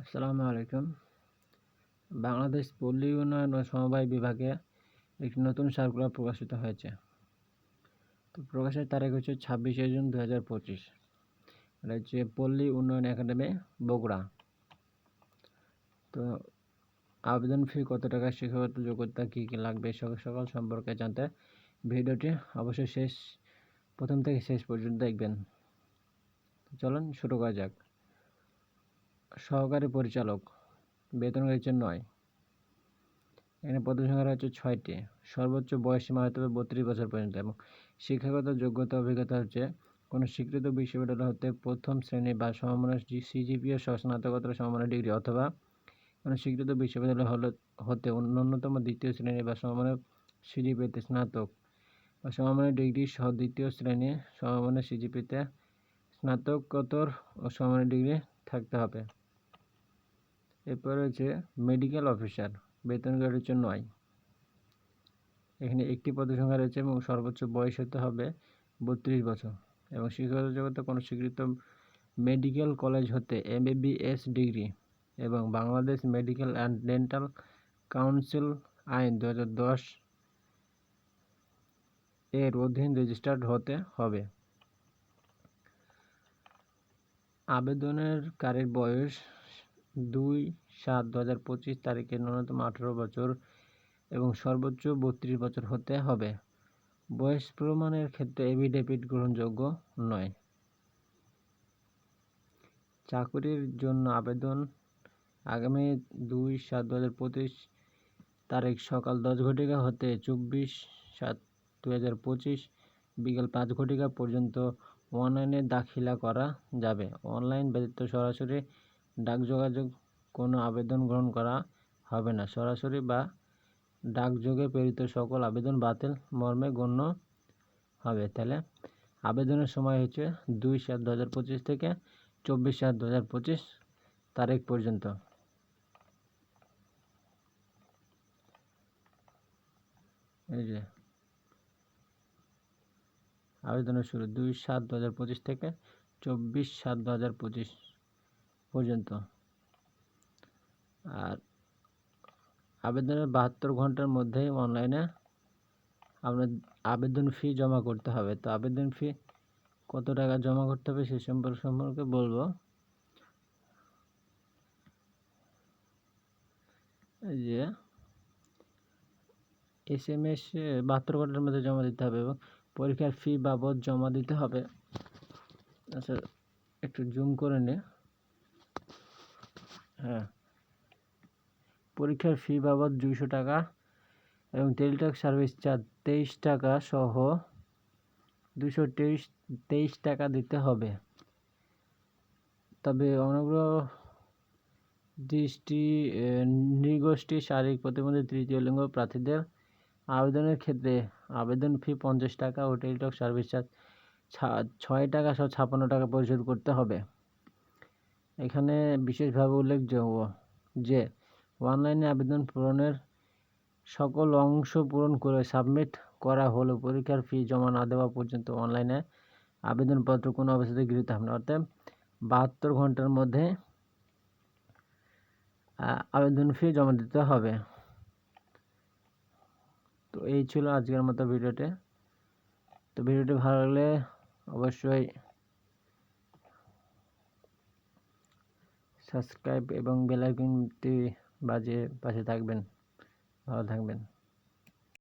আসসালামু আলাইকুম। বাংলাদেশ পল্লী উন্নয়ন ও সমবায় বিভাগে একটি নতুন সার্কুলার প্রকাশিত হয়েছে। তো প্রকাশের তারিখ হচ্ছে ছাব্বিশে জুন দু হাজার পঁচিশ। এটা হচ্ছে পল্লী উন্নয়ন একাডেমি, বগুড়া। তো আবেদন ফি কত টাকা, শিক্ষাগত যোগ্যতা কী কী লাগবে সকল সকল সম্পর্কে জানতে ভিডিওটি অবশ্যই শেষ, প্রথম থেকে শেষ পর্যন্ত দেখবেন। চলুন শুরু করা যাক। সহকারী পরিচালক, বেতন রয়েছে নয়। এখানে পদ সংখ্যা হচ্ছে ছয়টি। সর্বোচ্চ বয়স সীমা হতে হবে বত্রিশ বছর পর্যন্ত এবং শিক্ষাগত যোগ্যতা অভিজ্ঞতা হচ্ছে কোনো স্বীকৃত বিশ্ববিদ্যালয় হতে প্রথম শ্রেণি বা সমমানের সিজিপিএ সহ স্নাতকোত্তর সমমানের ডিগ্রি অথবা কোনো স্বীকৃত বিশ্ববিদ্যালয় হল, হতে ন্যূনতম দ্বিতীয় শ্রেণি বা সমমানের সিজিপিতে স্নাতক বা সমমানের ডিগ্রি সহ দ্বিতীয় শ্রেণি, সমমানের সিজিপিতে স্নাতকোত্তর ও সমমানের ডিগ্রি থাকতে হবে। এরপর রয়েছে মেডিকেল অফিসার বেতন গ্রেড হচ্ছে নয় এখানে একটি পদের সংখ্যা রয়েছে এবং সর্বোচ্চ বয়স হতে হবে বত্রিশ বছর এবং শিক্ষাগত জগতে কোনো স্বীকৃত মেডিকেল কলেজ হতে এমবিবিএস ডিগ্রি এবং Bangladesh medical and dental council আইন দু এর অধীন রেজিস্টার্ড হতে হবে। আবেদনের কারের বয়স দুই সাত দু হাজার পঁচিশ তারিখে ন্যূনতম আঠারো বছর এবং সর্বোচ্চ বত্রিশ বছর হতে হবে। বয়স প্রমাণের ক্ষেত্রে এভিডেভিট গ্রহণযোগ্য নয়। চাকুরির জন্য আবেদন আগামী দুই সাত দু হাজার পঁচিশ তারিখ সকাল দশ ঘটিকা হতে চব্বিশ সাত দু হাজার পঁচিশ বিকেল পাঁচ ঘটিকা পর্যন্ত অনলাইনে দাখিলা করা যাবে। অনলাইন ব্যতীত সরাসরি ডাক যোগাযোগ কোনো আবেদন গ্রহণ করা হবে না। সরাসরি বা ডাকযোগে প্রেরিত সকল আবেদন বাতিল মর্মে গণ্য হবে। তাহলে আবেদনের সময় হচ্ছে দুই সাত দু হাজার পঁচিশ থেকে চব্বিশ সাত দু হাজার পঁচিশ তারিখ পর্যন্ত। এই যে আবেদনের শুরু দুই সাত দু হাজার পঁচিশ থেকে চব্বিশ সাত দু হাজার পঁচিশ পর্যন্ত। আর আবেদনের বাহাত্তর ঘণ্টার মধ্যেই অনলাইনে আপনার আবেদন ফি জমা করতে হবে। তো আবেদন ফি কত টাকা জমা করতে হবে সে সম্পর্কে সম্পর্কে বলব। যে এস এম এস বাহাত্তর ঘণ্টার মধ্যে জমা দিতে হবে এবং পরীক্ষার ফি বাবদ জমা দিতে হবে। আচ্ছা একটু জুম করে নে। হ্যাঁ। পরীক্ষার ফি বাবদ দুইশো টাকা এবং টেলিটক সার্ভিস চার্জ তেইশ টাকা সহ দুশো তেইশ তেইশ টাকা দিতে হবে। তবে অনুগ্রহ দৃষ্টি নৃগোষ্ঠী, শারীরিক প্রতিবন্ধী, তৃতীয় লিঙ্গ প্রার্থীদের আবেদনের ক্ষেত্রে আবেদন ফি পঞ্চাশ টাকা ও টেলিটক সার্ভিস চার্জ ছয় টাকা সহ ছাপ্পান্ন টাকা পরিশোধ করতে হবে। এখানে বিশেষভাবে উল্লেখযোগ্য যে অনলাইনে আবেদন পূরণের সকল অংশ পূরণ করে সাবমিট করা হলেও পরীক্ষার ফি জমা না দেওয়া পর্যন্ত অনলাইনে আবেদনপত্র কোনো অবস্থাতে গৃহীত হবে না। অর্থাৎ বাহাত্তর ঘণ্টার মধ্যে আবেদন ফি জমা দিতে হবে। তো এই ছিল আজকের মতো ভিডিওতে তো ভিডিওটি ভালো লাগলে অবশ্যই সাবস্ক্রাইব এবং বেলাইকনটি বাজিয়ে পাশে থাকবেন। ভালো থাকবেন।